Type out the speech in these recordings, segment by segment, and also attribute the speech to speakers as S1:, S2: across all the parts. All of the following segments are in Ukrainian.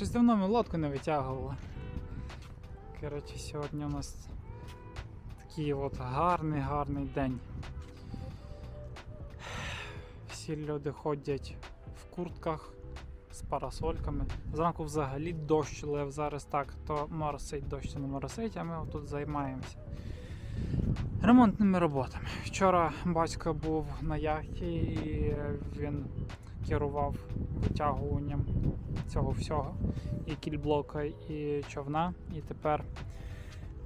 S1: Щось давно ми лодку не витягували. Коротше, сьогодні у нас такий от гарний, гарний день. Всі люди ходять в куртках з парасольками. Зранку взагалі дощ лив зараз так, то моросить дощ, не моросить, а ми тут займаємося ремонтними роботами. Вчора батько був на яхті і він керував витягуванням цього всього, і кільблока, і човна. І тепер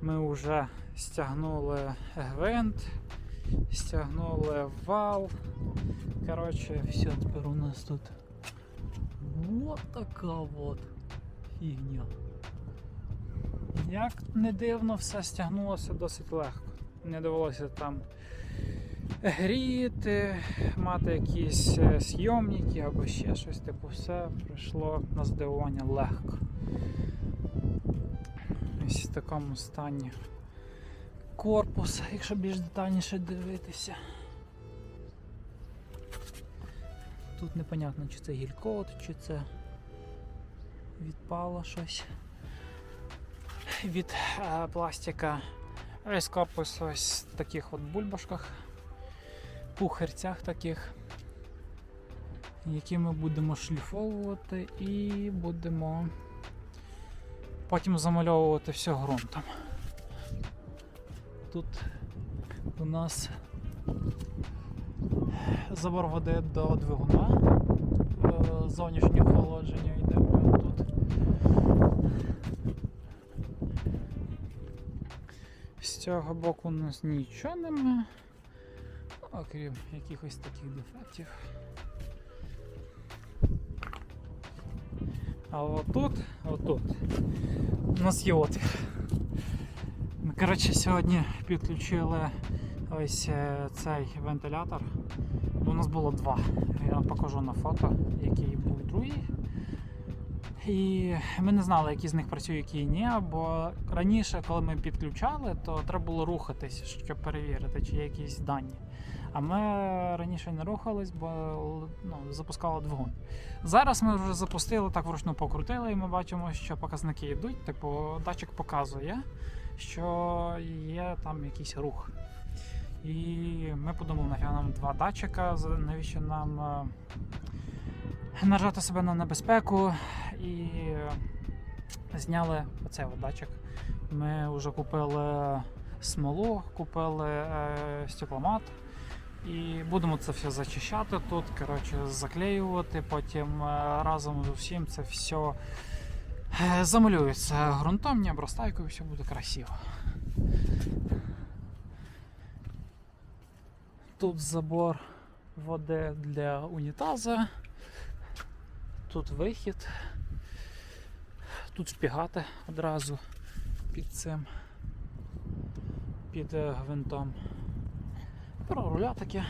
S1: ми вже стягнули гвинт, стягнули вал. Коротше, все, тепер у нас тут вот така от фігня. Як не дивно, все стягнулося досить легко. Не довелося там гріти, мати якісь е, зйомники або ще щось, типу, все пройшло на здивування легко. Ось в такому стані корпус, якщо більш детальніше дивитися. Тут непонятно, чи це гількот, чи це відпало щось від е, пластика. Весь корпус ось в таких от бульбашках, пухарцях таких, які ми будемо шліфовувати і будемо потім замальовувати все ґрунтом. Тут у нас забор води до двигуна, е, зовнішнього охолодження йде тут. З цього боку у нас нічого нема, окрім якихось таких дефектів. А отут, отут у нас є отвір. Коротше, сьогодні підключили ось е, цей вентилятор. У нас було два. Я вам покажу на фото, який був другий. І ми не знали, які з них працює, які ні. Бо раніше, коли ми підключали, то треба було рухатись, щоб перевірити, чи є якісь дані. А ми раніше не рухались, бо ну, запускали двигун. Зараз ми вже запустили, так вручну покрутили, і ми бачимо, що показники йдуть. Типу, датчик показує, що є там якийсь рух. І ми подумали, нафіг нам два датчика, навіщо нам е, наражати себе на небезпеку і зняли оцей датчик. Ми вже купили смолу, купили е, стекломат. І будемо це все зачищати тут, коротше, заклеювати, потім е, разом з усім це все е, замалюється ґрунтом, не обростайкою, все буде красиво. Тут забор води для унітаза, тут вихід, тут шпігати одразу під цим, під е, гвинтом. Про руля таке.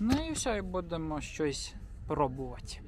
S1: Ну і все, і будемо щось пробувати.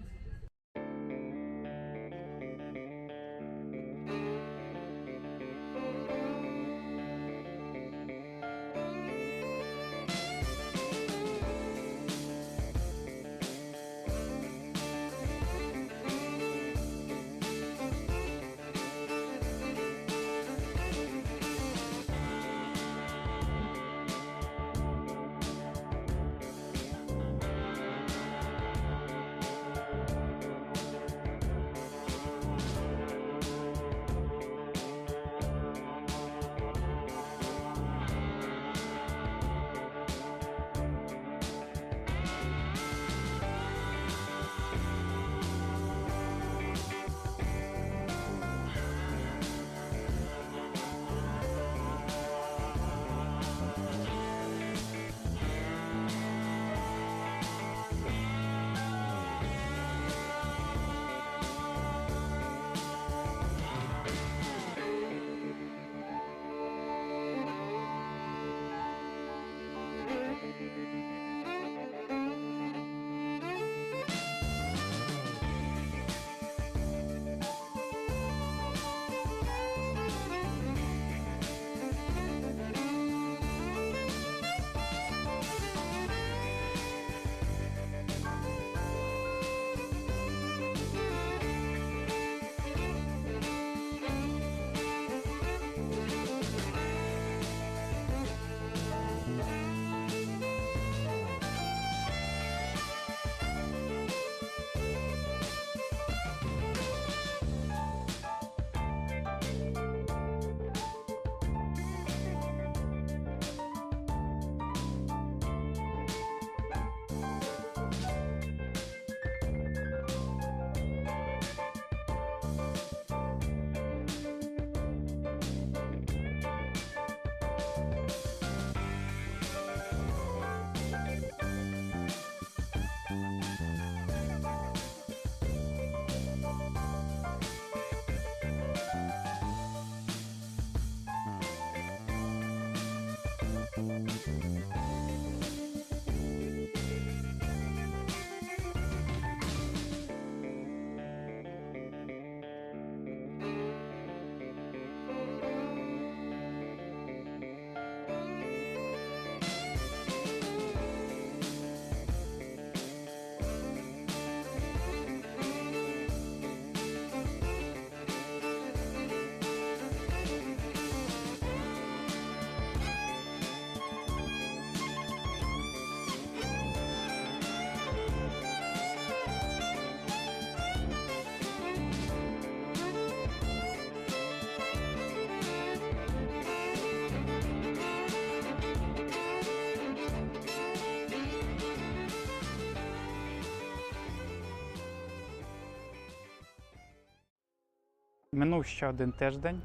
S1: Минув ще один тиждень,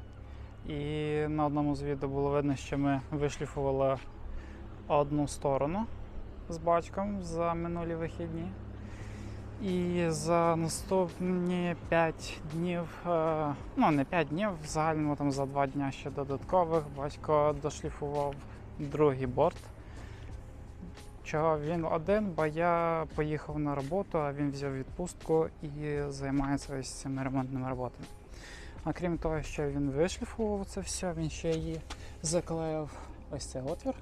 S1: і на одному з відео було видно, що ми вишліфували одну сторону з батьком за минулі вихідні. І за наступні 5 днів, е, ну не 5 днів, в загальному там за 2 дні ще додаткових, батько дошліфував другий борт. Чого він один, бо я поїхав на роботу, а він взяв відпустку і займається ось цими ремонтними роботами. А крім того, що він вишліфував це все, він ще її заклеїв ось цей отвір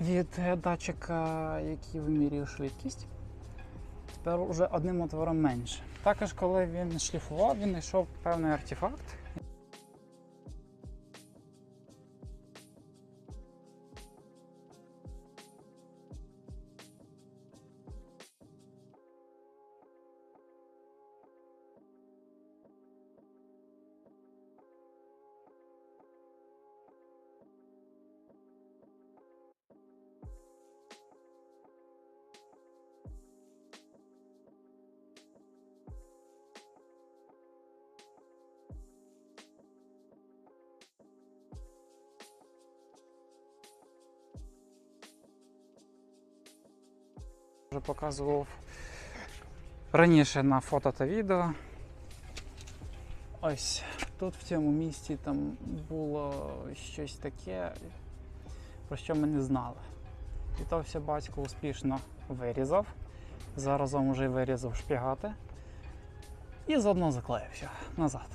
S1: від датчика, який вимірює швидкість. Тепер вже одним отвором менше. Також, коли він шліфував, він знайшов певний артефакт. Вже показував раніше на фото та відео. Ось тут в цьому місці там було щось таке, про що ми не знали. І то все батько успішно вирізав. Заразом вже вирізав шпігати. І заодно заклеївся назад.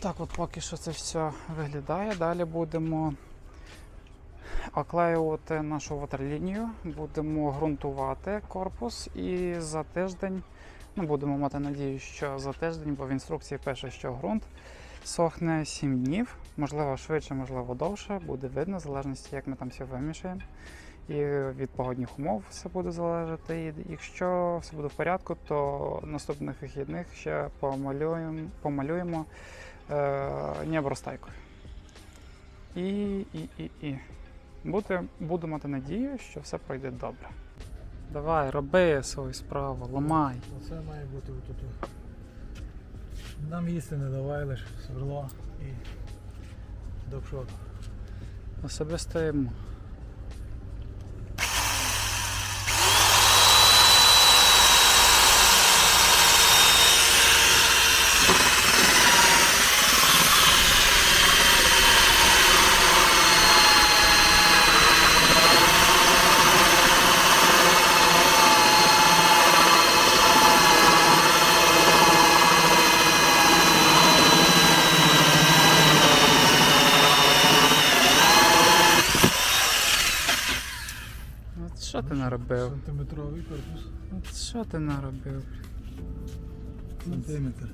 S1: Так от поки що це все виглядає. Далі будемо оклеювати нашу ватерлінію, будемо ґрунтувати корпус і за тиждень, ну будемо мати надію, що за тиждень, бо в інструкції пише, що ґрунт сохне 7 днів, можливо швидше, можливо довше, буде видно, в залежності, як ми там все вимішаємо. І від погодних умов все буде залежати. І якщо все буде в порядку, то наступних вихідних ще помалюємо, помалюємо е, небростайкою. І, і, і, і. Буду, буду мати надію, що все пройде добре. Давай, роби свою справу, ламай.
S2: Оце має бути отут. Нам їсти не давай лише сверло і до пшоку.
S1: Особисто йому. От що ти наробив?
S2: Сантиметровий корпус.
S1: От що ти наробив?
S2: Сантиметр.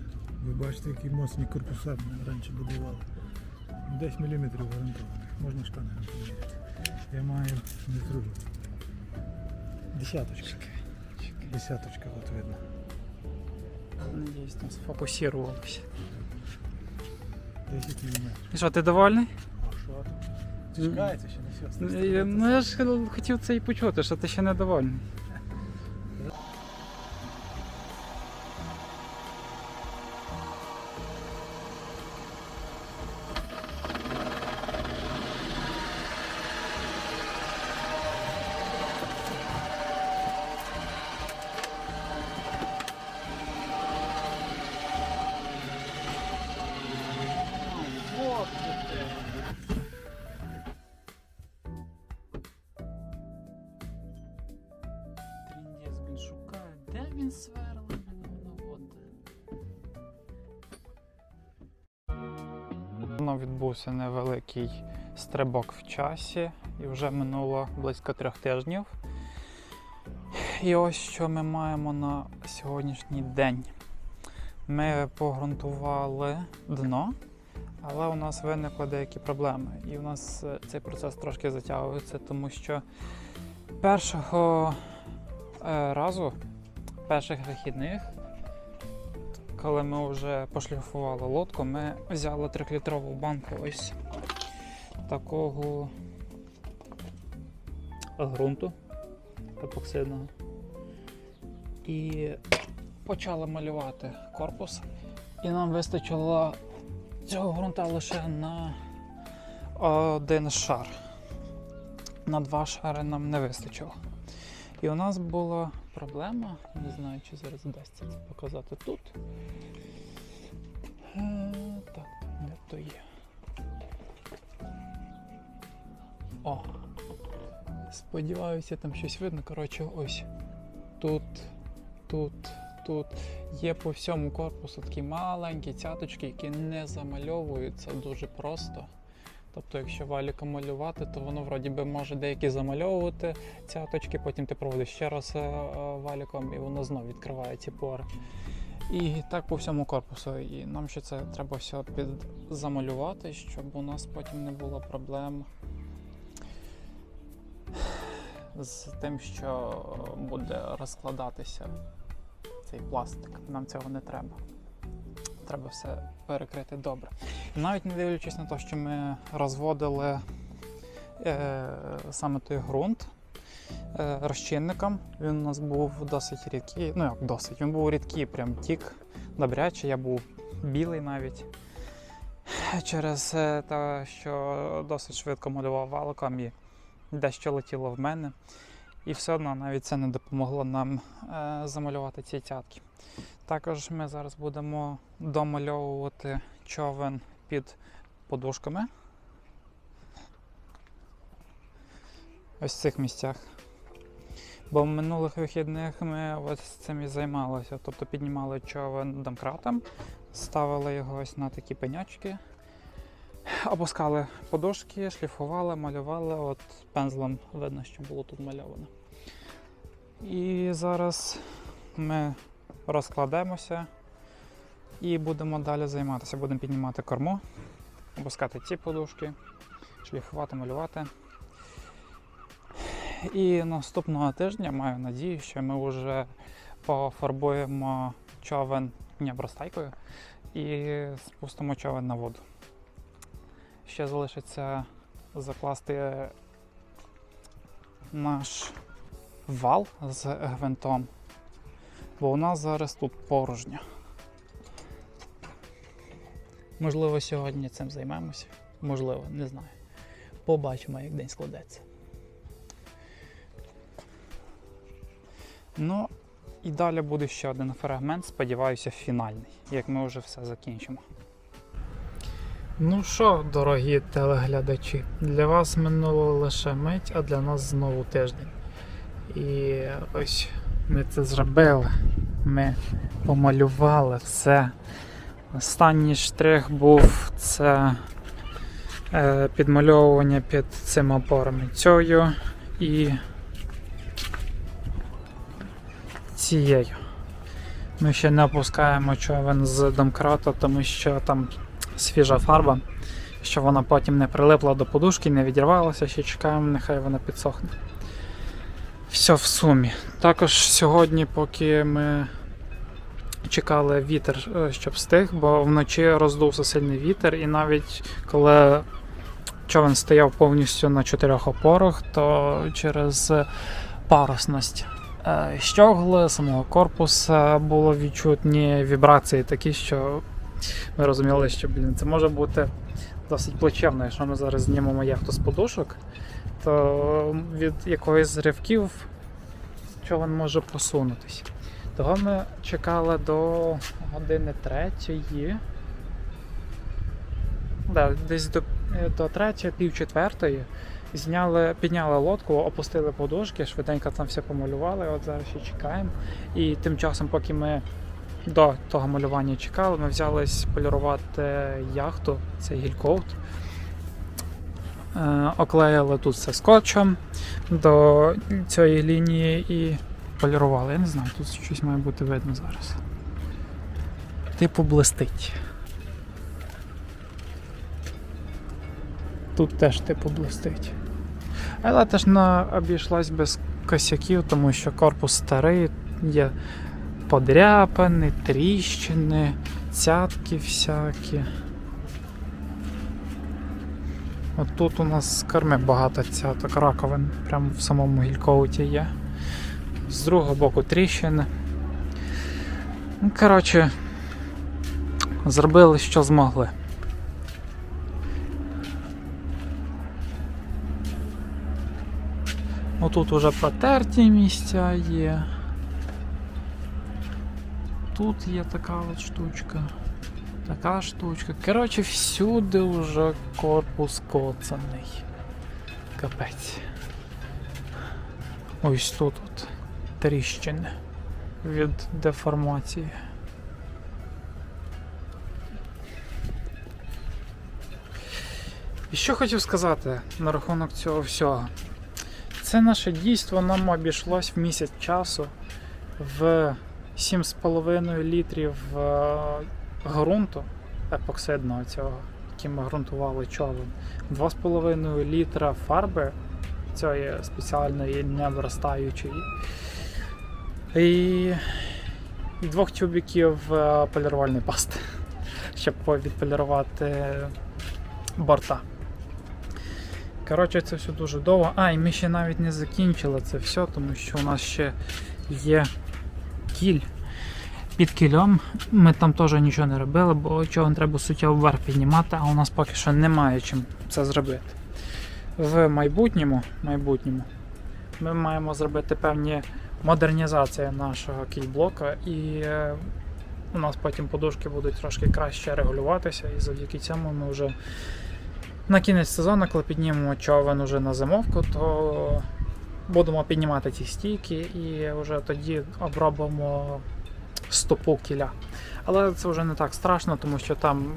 S2: Ви бачите, які моцні корпуса раніше будували. 10 мм гарантованих. Можна шканером поміряти. Я маю метру. Десяточка. Десяточка, от видно.
S1: Надіюсь, там сфокусувалося.
S2: 10 мм.
S1: І що, ти довольний?
S2: А що? Чекається ще не все.
S1: Ну, я- ж хотів це і почути, що ти ще недовольний. Воно відбувся невеликий стрибок в часі, і вже минуло близько трьох тижнів. І ось що ми маємо на сьогоднішній день. Ми погрунтували дно, але у нас виникли деякі проблеми. І у нас е, цей процес трошки затягується, тому що першого е, разу, перших вихідних, коли ми вже пошліфували лодку, ми взяли 3-літрову банку ось такого ґрунту епоксидного. І почали малювати корпус. І нам вистачило цього ґрунта лише на один шар. На два шари нам не вистачило. І у нас була проблема, не знаю, чи зараз вдасться це показати тут. Е, Так, де то є. О! Сподіваюся, там щось видно. Коротше, ось тут, тут, тут. Є по всьому корпусу такі маленькі цяточки, які не замальовуються дуже просто. Тобто, якщо валіком малювати, то воно вроді би може деякі замальовувати цяточки, потім ти проводиш ще раз е, е, валіком і воно знов відкриває ці пори. І так по всьому корпусу. І нам ще це треба все підзамалювати, щоб у нас потім не було проблем з тим, що буде розкладатися цей пластик. Нам цього не треба. Треба все перекрити добре. Навіть не дивлячись на те, що ми розводили е, саме той ґрунт е, розчинником, він у нас був досить рідкий. Ну як досить, він був рідкий, прям тік добряче, я був білий навіть. Через е, те, що досить швидко малював валиком і дещо летіло в мене. І все одно навіть це не допомогло нам е, замалювати ці цятки. Також ми зараз будемо домальовувати човен під подушками. Ось в цих місцях. Бо в минулих вихідних ми ось цим і займалися. Тобто піднімали човен домкратом, ставили його ось на такі пенячки, опускали подушки, шліфували, малювали. От пензлем видно, що було тут мальовано. І зараз ми розкладемося і будемо далі займатися. Будемо піднімати корму, опускати ці подушки, шліфувати, малювати. І наступного тижня маю надію, що ми вже пофарбуємо човен Дніпростайкою і спустимо човен на воду. Ще залишиться закласти наш вал з гвинтом, бо у нас зараз тут порожньо. Можливо, сьогодні цим займемося. Можливо, не знаю. Побачимо, як день складеться. Ну, і далі буде ще один фрагмент, сподіваюся, фінальний, як ми вже все закінчимо. Ну що, дорогі телеглядачі, для вас минуло лише мить, а для нас знову тиждень. І ось ми це зробили. Ми помалювали все. Останній штрих був це е, підмальовування під цими опорами цією і цією. Ми ще не опускаємо човен з домкрата, тому що там свіжа фарба, щоб вона потім не прилипла до подушки, не відірвалася, ще чекаємо, нехай вона підсохне. Все в сумі. Також сьогодні, поки ми чекали вітер, е, щоб стих, бо вночі роздувся сильний вітер, і навіть коли човен стояв повністю на чотирьох опорах, то через парусність е, щогли самого корпуса було відчутні вібрації такі, що ми розуміли, що блін, це може бути досить плачевно, якщо ми зараз знімемо яхту з подушок, від якоїсь з ривків човен може просунутися. Того ми чекали до години третьої. Да, десь до, е, до третьої, пів четвертої. Зняли, підняли лодку, опустили подушки, швиденько там все помалювали. От зараз ще чекаємо. І тим часом, поки ми до того малювання чекали, ми взялись полірувати яхту, це гількоут. Е, оклеїли тут все скотчем до цієї лінії і полірували. Я не знаю, тут щось має бути видно зараз. Типу блистить. Тут теж типу блистить. Але теж не обійшлась без косяків, тому що корпус старий, є подряпини, тріщини, цятки всякі. От тут у нас корми багато цяток раковин, прямо в самому гількоуті є. З другого боку тріщини. Ну, коротше, зробили, що змогли. Отут уже протерті місця є. Тут є така от штучка. Така штучка. Коротше, всюди вже корпус коцаний. Капець. Ось тут от тріщини від деформації. І що хотів сказати на рахунок цього всього. Це наше дійство нам обійшлось в місяць часу в 7,5 літрів е, ґрунту епоксидного цього, яким ми ґрунтували човен, 2,5 літра фарби цієї спеціальної невростаючої. І, двох тюбіків е, полірувальної пасти, щоб відполірувати борта. Коротше, це все дуже довго. А, і ми ще навіть не закінчили це все, тому що у нас ще є кіль. Під кільом ми там теж нічого не робили, бо човен треба суттєво вверх піднімати, а у нас поки що немає чим це зробити. В майбутньому, майбутньому ми маємо зробити певні модернізації нашого кільблока, і е, у нас потім подушки будуть трошки краще регулюватися, і завдяки цьому ми вже на кінець сезону, коли піднімемо човен уже на зимовку, то будемо піднімати ці стійки і вже тоді обробимо стопу кіля. Але це вже не так страшно, тому що там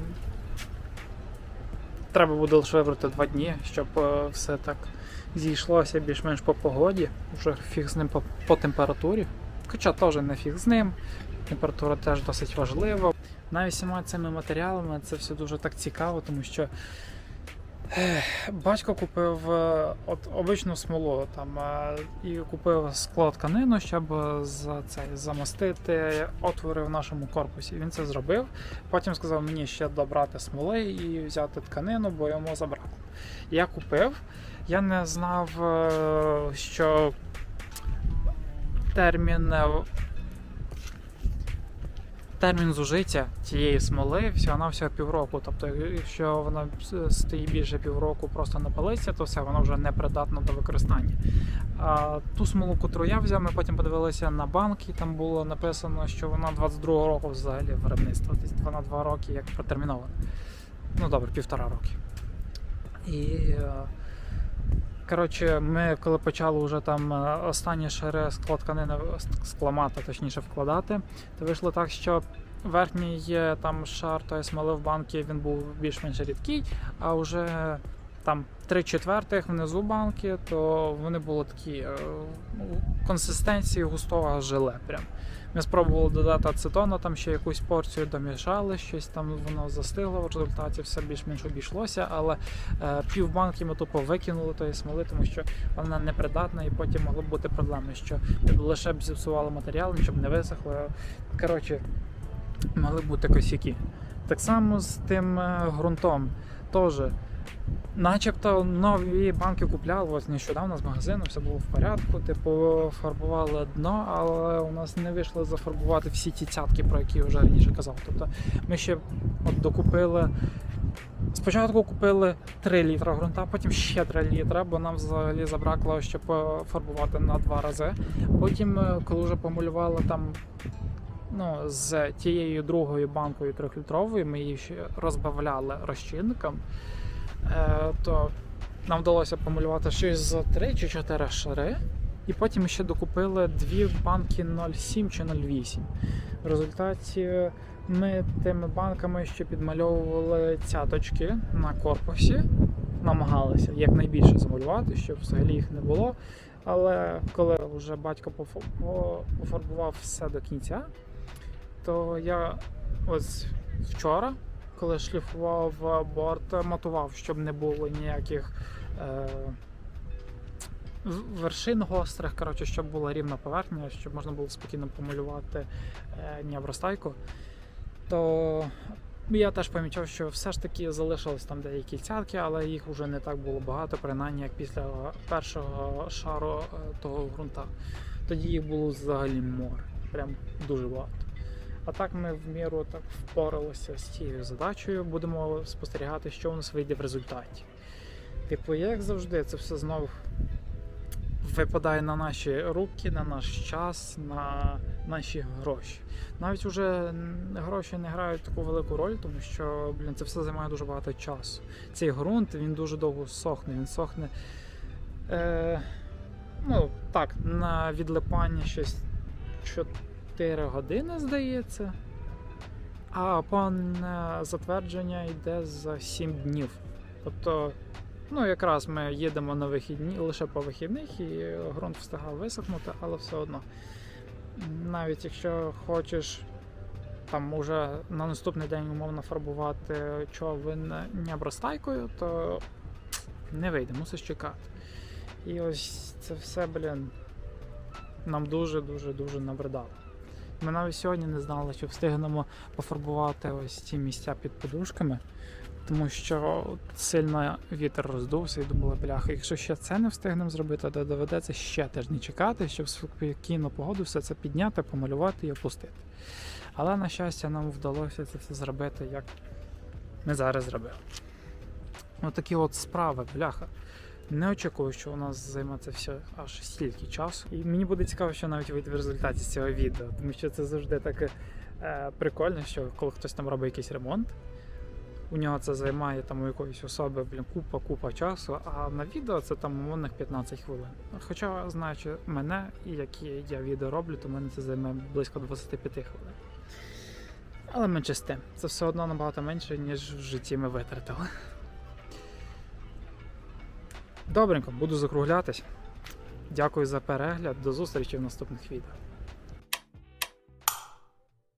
S1: треба буде лише вибрати два дні, щоб е, все так зійшлося більш-менш по погоді, вже фіг з ним по, по температурі. Хоча теж не фіг з ним. Температура теж досить важлива. Навіть всіма цими матеріалами це все дуже так цікаво, тому що Батько купив е, от обичну смолу там е, і купив скло тканину, щоб за це замостити отвори в нашому корпусі. Він це зробив. Потім сказав мені ще добрати смоли і взяти тканину, бо йому забракло. Я купив. Я не знав, е, що термін термін зужиття цієї смоли всього всього півроку. Тобто, якщо вона стоїть більше півроку просто на палиці, то все воно вже не придатно до використання. А ту смолу, котру я взяв, ми потім подивилися на банк, і там було написано, що вона 22-го року взагалі виробництва, десь 2 на 2 роки як протермінована. Ну добре, півтора роки. І е, Коротше, ми коли почали вже там е, останні шари скло тканини скламати, точніше вкладати, то вийшло так, що верхній є там шар тої смоли в банки, він був більш-менш рідкий, а вже там 3 четвертих внизу банки, то вони були такі е, консистенції густого желе. Прям. Ми спробували додати ацетону, там ще якусь порцію домішали, щось там воно застигло, в результаті все більш-менш обійшлося, але е, півбанки ми тупо викинули тої смоли, тому що вона непридатна і потім могли б бути проблеми, що лише б зіпсували матеріал, щоб не висохло. Коротше, могли б бути косяки. Так само з тим е, ґрунтом. Теж Начебто нові банки купляли ось нещодавно з магазину, все було в порядку, типу фарбували дно, але у нас не вийшло зафарбувати всі ті цятки, про які я вже раніше казав. Тобто ми ще от докупили. Спочатку купили 3 літра ґрунта, потім ще 3 літра, бо нам взагалі забракло, щоб фарбувати на два рази. Потім, е, коли вже помалювали там ну, з тією другою банкою трьохлітровою, ми її ще розбавляли розчинником. Е, то нам вдалося помалювати щось за 3 чи 4 шари. І потім ще докупили дві банки 0,7 чи 0,8. В результаті ми тими банками ще підмальовували цяточки на корпусі, намагалися якнайбільше замалювати, щоб взагалі їх не було. Але коли вже батько пофарбував все до кінця, то я ось вчора, коли шліфував борт, матував, щоб не було ніяких е, вершин гострих, коротше, щоб була рівна поверхня, щоб можна було спокійно помалювати е, нявростайку. То я теж помічав, що все ж таки залишились там деякі цятки, але їх вже не так було багато, принаймні як після першого шару е, того ґрунта. Тоді їх було взагалі море, прям дуже багато. А так ми в міру так впоралися з цією задачею. Будемо спостерігати, що у нас вийде в результаті. Типу, як завжди, це все знову випадає на наші руки, на наш час, на наші гроші. Навіть уже гроші не грають таку велику роль, тому що блін, це все займає дуже багато часу. Цей ґрунт він дуже довго сохне. Він сохне. Е, ну, так, на відлипання щось 4 години, здається. А повне затвердження йде за 7 днів. Тобто, ну якраз ми їдемо на вихідні лише по вихідних, і ґрунт встигав висохнути, але все одно. Навіть якщо хочеш там уже на наступний день умовно фарбувати човен нябростайкою, то не вийде, мусиш чекати. І ось це все, блін, нам дуже-дуже дуже набридало. Ми навіть сьогодні не знали, чи встигнемо пофарбувати ось ці місця під подушками, тому що сильно вітер роздувся і думали, бляха, якщо ще це не встигнемо зробити, то доведеться ще тиждень чекати, щоб в спокійну погоду все це підняти, помалювати і опустити. Але на щастя, нам вдалося це все зробити, як ми зараз зробили. Отакі от справи, бляха. Не очікую, що у нас займе це все аж стільки часу. І мені буде цікаво, що навіть вийде в результаті з цього відео, тому що це завжди таке прикольно, що коли хтось там робить якийсь ремонт, у нього це займає там у якоїсь особи блін, купа, купа часу, а на відео це там умовних 15 хвилин. Хоча, знаючи мене і які я відео роблю, то мене це займе близько 25 хвилин. Але менше з тим, це все одно набагато менше, ніж в житті ми витратили. Добренько, буду закруглятись. Дякую за перегляд. До зустрічі в наступних відео.